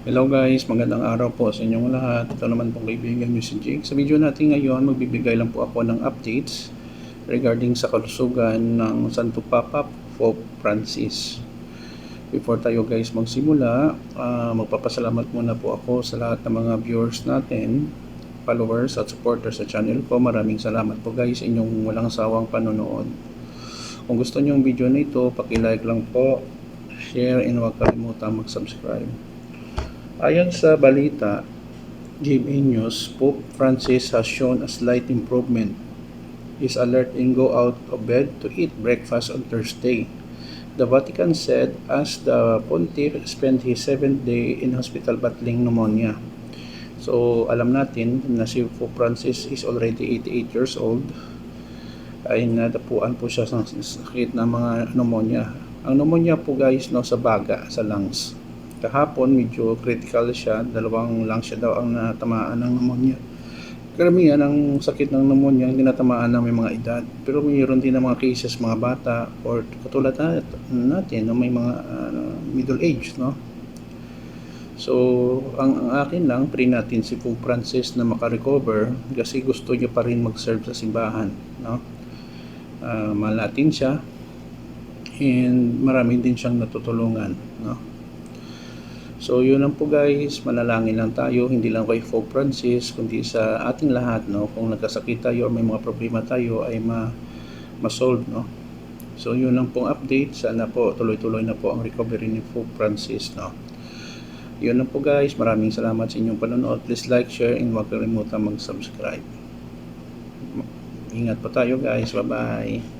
Hello guys, magandang araw po sa inyong lahat. Ito naman pong kaibigan nyo si Jake. Sa video natin ngayon, magbibigay lang po ako ng updates regarding sa kalusugan ng Santo Papa Pope Francis. Before tayo guys magsimula, ah, magpapasalamat muna po ako sa lahat ng mga viewers natin, followers at supporters sa channel ko. Maraming salamat po guys inyong walang sawang panonood. Kung gusto niyo yung video na ito, paki-like lang po, share and huwag kalimutan mag-subscribe. Ayon sa balita, GMA News, Pope Francis has shown a slight improvement. Is alert and go out of bed to eat breakfast on Thursday. The Vatican said as the pontiff spent his seventh day in hospital battling pneumonia. So, alam natin na si Pope Francis is already 88 years old ay nadapuan po siya sa sakit ng mga pneumonia. Ang pneumonia po guys no, sa baga, sa lungs. Kahapon medyo critical siya, dalawang lungs siya daw ang natamaan ng pneumonia. Karamihan ng sakit ng pneumonia hindi natamaan ng may mga edad. Pero mayroon din ng mga cases mga bata or katulad na, natin no, may mga ano, middle age. No? So, ang, ang akin lang, pray natin si Pope Francis na makarecover kasi gusto niya pa rin mag-serve sa simbahan. No? uh, mahal natin siya and marami din siyang natutulungan no? So yun lang po guys manalangin lang tayo hindi lang kay Pope Francis kundi sa ating lahat no? kung nagkasakit tayo o may mga problema tayo ay ma ma-solve no? so yun lang pong update sana po tuloy-tuloy na po ang recovery ni Pope Francis no? yun lang po guys maraming salamat sa inyong panonood please like, share and huwag kalimutan mag-subscribe Ingat po tayo guys. Bye-bye.